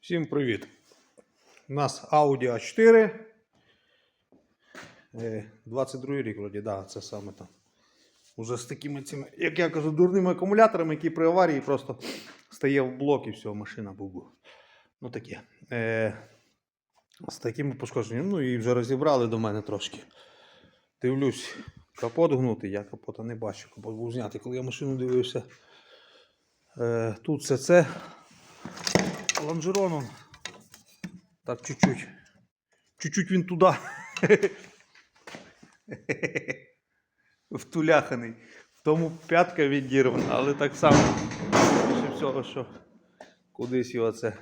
Всім привіт! У нас Audi A4. Е, 22 рік, вроді, да, це саме там. Уже з такими цими, як я кажу, дурними акумуляторами, які при аварії просто стає в блок і все, машина бу Ну таке. Е, з такими пошкодженнями. Ну і вже розібрали до мене трошки. Дивлюсь, капот гнутий, я капота не бачу, капот був знятий. Коли я машину дивився, е, тут все це лонжероном. Так, чуть-чуть. Чуть-чуть він туди. Втуляханий. В тому п'ятка відірвана, але так само більше всього, що кудись його це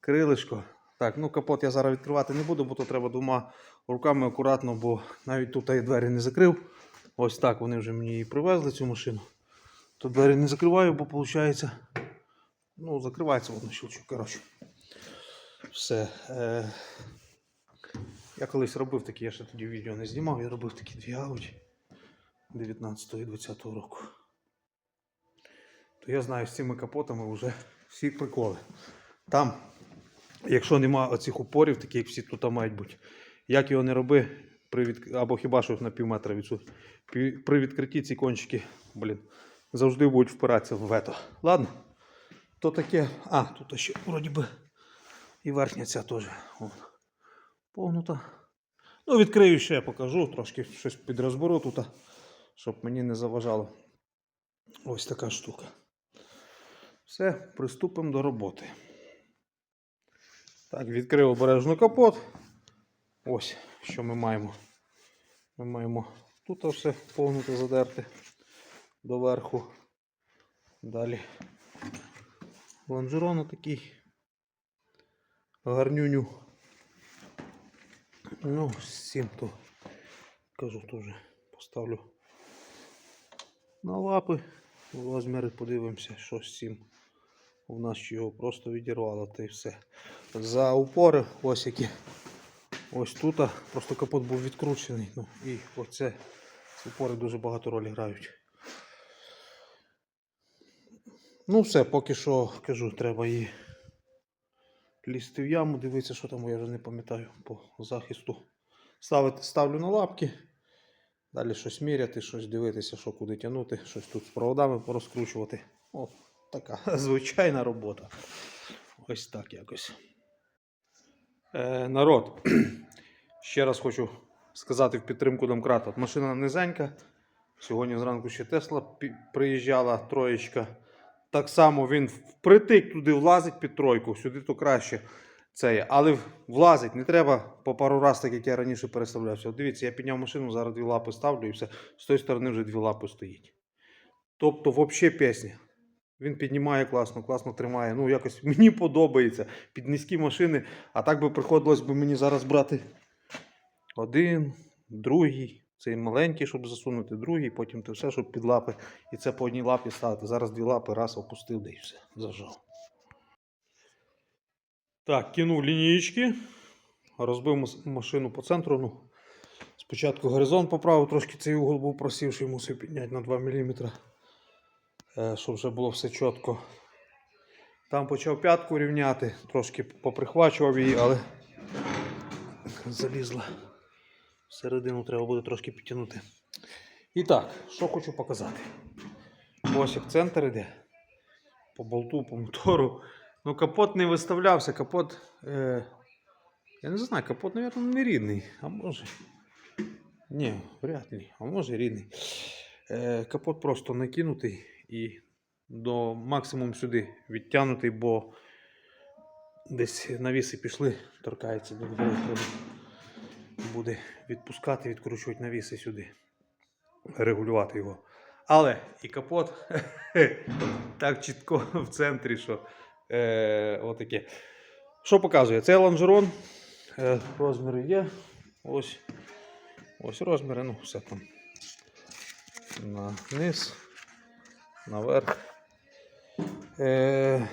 крилишко. Так, ну капот я зараз відкривати не буду, бо то треба двома руками акуратно, бо навіть тут я двері не закрив. Ось так вони вже мені і привезли цю машину. То двері не закриваю, бо виходить. Ну, закривається воно щелчок, коротше. Все. Е... Я колись робив такі, я ще тоді відео не знімав, я робив такі дві Audi 19 і 20 року. То я знаю, з цими капотами вже всі приколи. Там, якщо нема оцих упорів, такі як всі тут мають бути, як його не роби, при від... або хіба що на пів метра відсутні, при відкритті ці кончики, блін, завжди будуть впиратися в вето. Ладно? То таке. А, тут ще вроді би і верхня ця теж. Вон, Погнута. Ну, відкрию ще покажу, трошки щось підрозберу тут, щоб мені не заважало. Ось така штука. Все, приступимо до роботи. Так, відкрив обережно капот. Ось, що ми маємо. Ми маємо тут все погнуте, задерте доверху. Далі лонжерон такий гарнюню. Ну, з то кажу теж поставлю на лапи розміри, подивимося, що з цим. У нас його просто відірвало та й все. За упори ось які. Ось тут просто капот був відкручений. Ну і оце упори дуже багато ролі грають. Ну, все, поки що кажу, треба її лізти в яму, дивитися, що там, я вже не пам'ятаю по захисту. Ставити, ставлю на лапки. Далі щось міряти, щось дивитися, що куди тягнути, щось тут з проводами порозкручувати. О, така звичайна робота. Ось так якось. Е, народ, ще раз хочу сказати в підтримку домкрата. Машина низенька. Сьогодні зранку ще Тесла приїжджала, троєчка. Так само він впритик туди влазить під тройку, сюди то краще. Це є. Але влазить не треба по пару раз, так як я раніше переставлявся. От дивіться, я підняв машину, зараз дві лапи ставлю і все. З тої сторони вже дві лапи стоїть. Тобто, взагалі пісня. Він піднімає класно, класно тримає. Ну, якось мені подобається під низькі машини. А так би приходилось би мені зараз брати один, другий, цей маленький, щоб засунути, другий, потім те все, щоб під лапи. І це по одній лапі ставити. Зараз дві лапи, раз опустив, да і все, зажав. Так, кинув лінієчки, розбив машину по центру. Ну, спочатку горизонт поправив, трошки цей угол був просівший, мусив підняти на 2 мм, е, щоб вже було все чітко. Там почав п'ятку рівняти, трошки поприхвачував її, але залізла. Всередину треба буде трошки підтягнути. І так, що хочу показати. Ось як центр іде. По болту, по мотору. Ну, капот не виставлявся, капот. Е, я не знаю, капот, мабуть, не рідний. А може. Ні, вряд ли. А може рідний. Е, капот просто накинутий і до максимум сюди відтягнутий, бо десь навіси пішли, торкається до буде відпускати, відкручувати навіси сюди, регулювати його. Але і капот так чітко в центрі, що е, отаке. Що показує? Це лонжерон. Е, розміри є. Ось. Ось розміри, ну, все там. На низ, наверх. Е,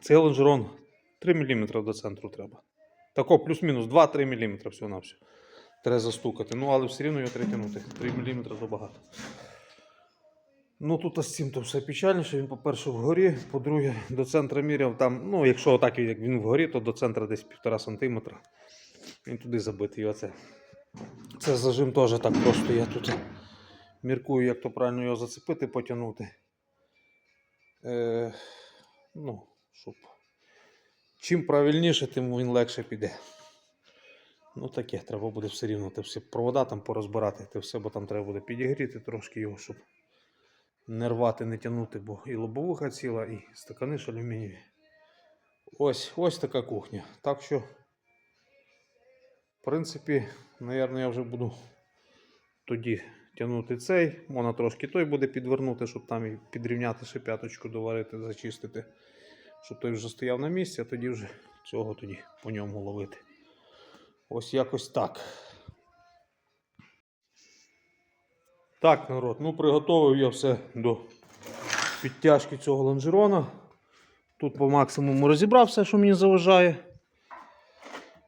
цей лонжерон 3 мм до центру треба. Тако, плюс-мінус 2-3 мм всього на все. Треба застукати. Ну, але все рівно його треба тягнути. 3 мм то багато. Ну тут з цим то все печальніше. Він, по-перше, вгорі, по-друге, до центра міряв там, ну, якщо отак як він вгорі, то до центра десь півтора сантиметра. Він туди забитий. Оце. Це зажим теж так просто. Я тут міркую, як то правильно його зацепити, потягнути. Е, ну, щоб. Чим правильніше, тим він легше піде. Ну таке, треба буде все рівно те всі провода там порозбирати, те все, бо там треба буде підігріти трошки його, щоб не рвати, не тягнути, бо і лобовуха ціла, і стакани ж алюмінієві. Ось, ось така кухня. Так що, в принципі, напевно, я вже буду тоді тягнути цей. Можна трошки той буде підвернути, щоб там і підрівняти ще п'яточку, доварити, зачистити. Щоб той вже стояв на місці, а тоді вже цього тоді по ньому ловити. Ось якось так. Так, народ, ну приготовив я все до підтяжки цього лонжерона. Тут по максимуму розібрав все, що мені заважає.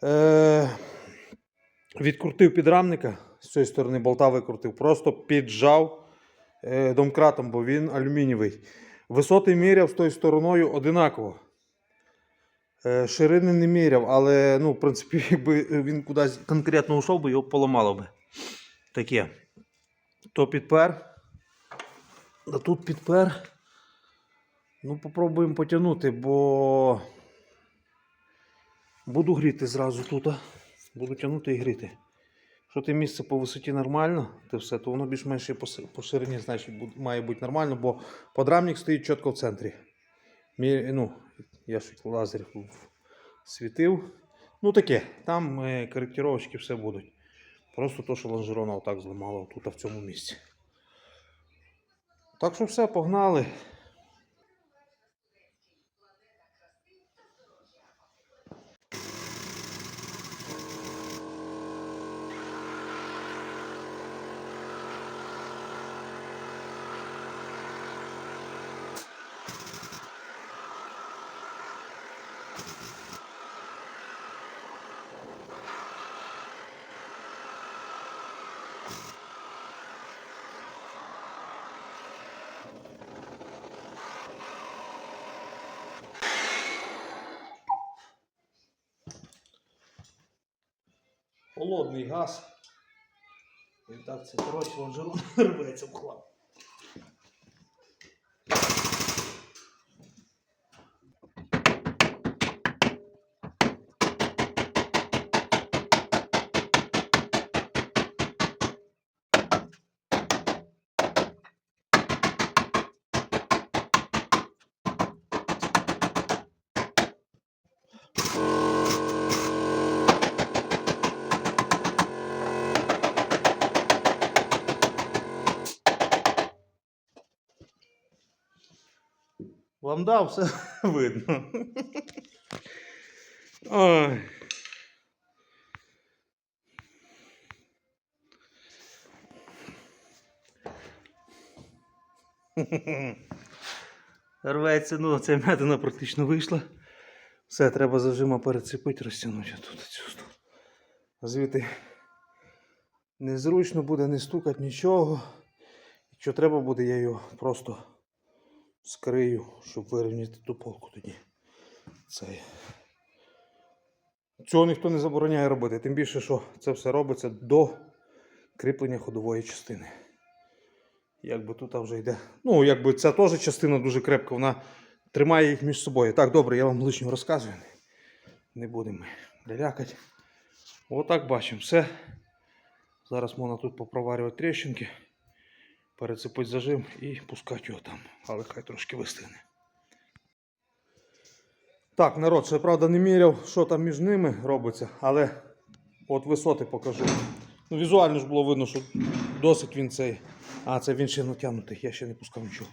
Е- відкрутив підрамника, з цієї сторони болта викрутив, просто піджав е- домкратом, бо він алюмінієвий. Висоти міряв з тою стороною одинаково. Е, Ширини не міряв, але ну, в принципі, якби він кудись конкретно йшов би, його поламало би. Таке. То підпер. Да тут підпер. Ну, попробуємо потягнути, бо буду гріти зразу тут. Буду тягнути і гріти. Що те місце по висоті нормально, те все, то воно більш-менш по, ширині значить, має бути нормально, бо подрамник стоїть чітко в центрі. Ну, я ж лазер світив. Ну таке, там е, коректировочки все будуть. Просто то, що лонжерона отак зламало тут в цьому місці. Так що все, погнали. Холодний газ. І так це коротше лонжерон рветься в хлам. Вам дав все видно. Ой. Рветься, ну ця м'ятина практично вийшла. Все, треба зажима перецепити, розтягнути тут цю. Звідти незручно буде не стукати нічого. Якщо треба буде, я його просто скрию, щоб вирівняти ту полку тоді. Це... Цього ніхто не забороняє робити. Тим більше, що це все робиться до кріплення ходової частини. Якби тут вже йде. Ну, якби ця теж частина дуже крепка, вона тримає їх між собою. Так, добре, я вам лишнього розказую. Не будемо лялякати. Отак бачимо все. Зараз можна тут попроварювати тріщинки перецепити зажим і пускати його там, але хай трошки вистигне. Так, народ, ще правда не міряв, що там між ними робиться, але от висоти покажу. Ну, візуально ж було видно, що досить він цей. А, це він ще натягнутий, я ще не пускав нічого.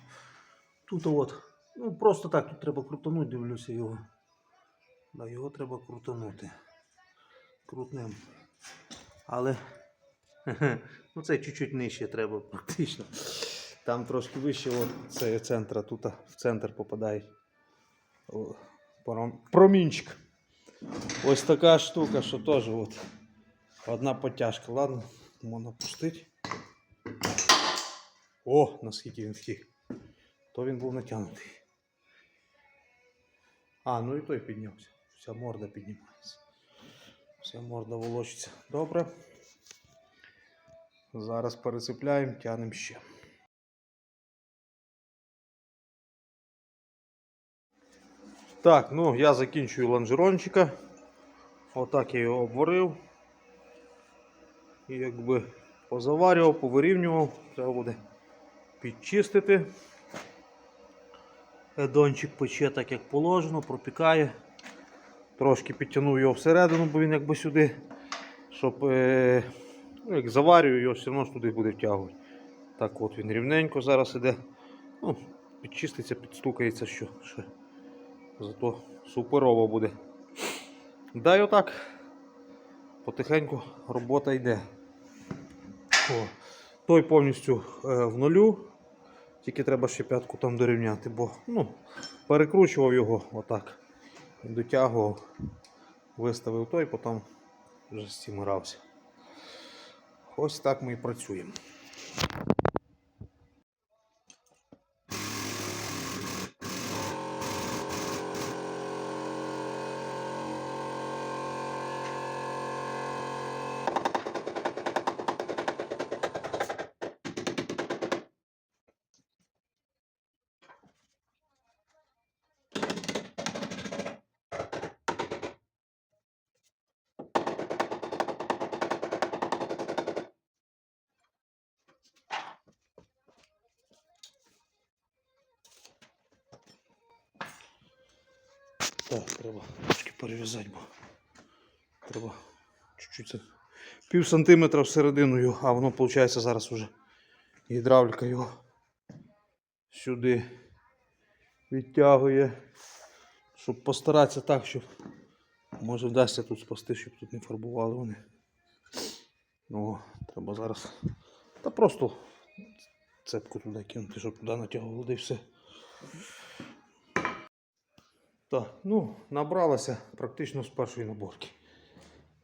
Тут от, ну просто так, тут треба крутанути, дивлюся його. Да, його треба крутанути. Крутнем. Але Ну, це чуть-чуть нижче треба практично. Там трошки вище от це центра, тут в центр попадає промінчик. Ось така штука, що теж от одна потяжка. Ладно, можна пустити. О, наскільки він втік. То він був натягнутий. А, ну і той піднявся. Вся морда піднімається. Вся морда волочиться. Добре. Зараз пересипляємо, тянемо ще. Так, ну я закінчую лонжерончика. Отак я його обварив. І якби позаварював, повирівнював. Треба буде підчистити. Едончик пече так, як положено, пропікає. Трошки підтягнув його всередину, бо він якби сюди, щоб е, ну, як заварюю, його все одно туди буде втягувати. Так от він рівненько зараз іде. Ну, підчиститься, підстукається, що ще. Зато суперово буде. Дай отак. Потихеньку робота йде. О, той повністю е, в нулю. Тільки треба ще п'ятку там дорівняти, бо ну, перекручував його отак. Дотягував, виставив той, потім вже з. Ось так ми і працюємо. Так, треба трошки перев'язати, бо треба чуть-чуть пів сантиметра всерединою, а воно виходить зараз уже гідравліка його сюди відтягує, щоб постаратися так, щоб може вдасться тут спасти, щоб тут не фарбували вони. Ну, треба зараз. Та просто цепку туди кинути, щоб туди натягували і все. Так, ну, набралося практично з першої наборки.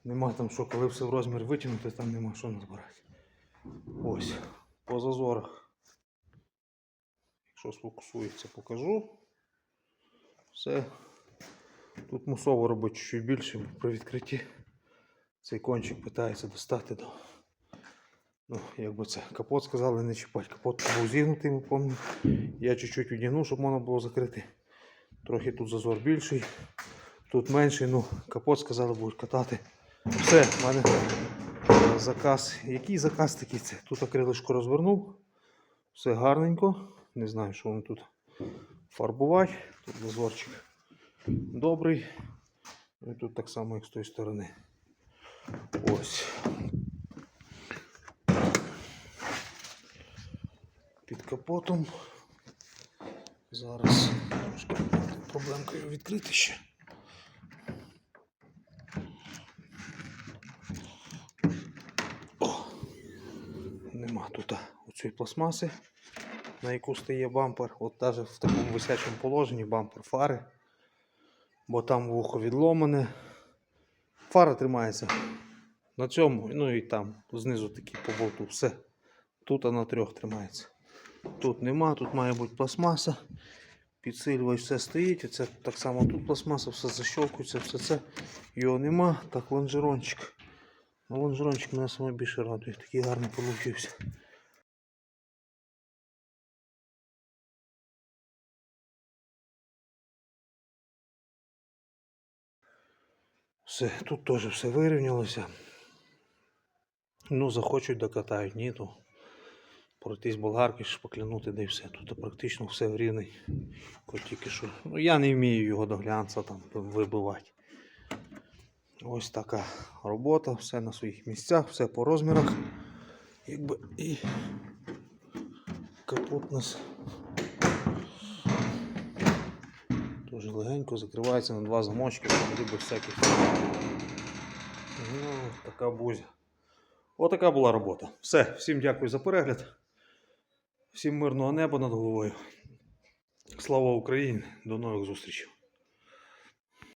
Нема там що, коли все в розмір витягнути, там нема що назбирати. Ось, по зазорах. Якщо сфокусується, покажу. Все. Тут мусово робити чуть більше при відкритті. Цей кончик питається достати до. Ну, як би це, капот сказали не чіпати. Капот був зігнутий, ми пам'ятаємо. Я чуть-чуть відігнув, щоб можна було закрити. Трохи тут зазор більший, тут менший, ну капот сказали, будуть катати. Все, в мене заказ. Який заказ такий це? Тут акрилишко розвернув. Все гарненько. Не знаю, що воно тут фарбувати. Тут зазорчик добрий. І тут так само, як з тої сторони. Ось. Під капотом. Зараз трошки проблемкою відкрити ще. О! Нема тут оцієї пластмаси, на яку стає бампер. От навіть в такому висячому положенні бампер фари. Бо там вухо відломане. Фара тримається на цьому, ну і там знизу такі по болту. Все. Тут на трьох тримається. Тут нема, тут має бути пластмаса. Підсилювач все стоїть. Оце так само тут пластмаса, все защелкується, все це. Його нема. Так, лонжерончик. Ну, лонжерончик мене саме більше радує. Такий гарний получився. Все, тут теж все вирівнялося. Ну, захочуть докатають, ні, то пройтись болгарки, шпаклянути, да і все. Тут практично все рівний. Хоч тільки що. Ну, я не вмію його до глянця там вибивати. Ось така робота, все на своїх місцях, все по розмірах. Якби і капот нас дуже легенько закривається на два замочки, там без всяких. Ну, така бузя. Отака була робота. Все, всім дякую за перегляд. Всім мирного неба над головою. Слава Україні! До нових зустрічей!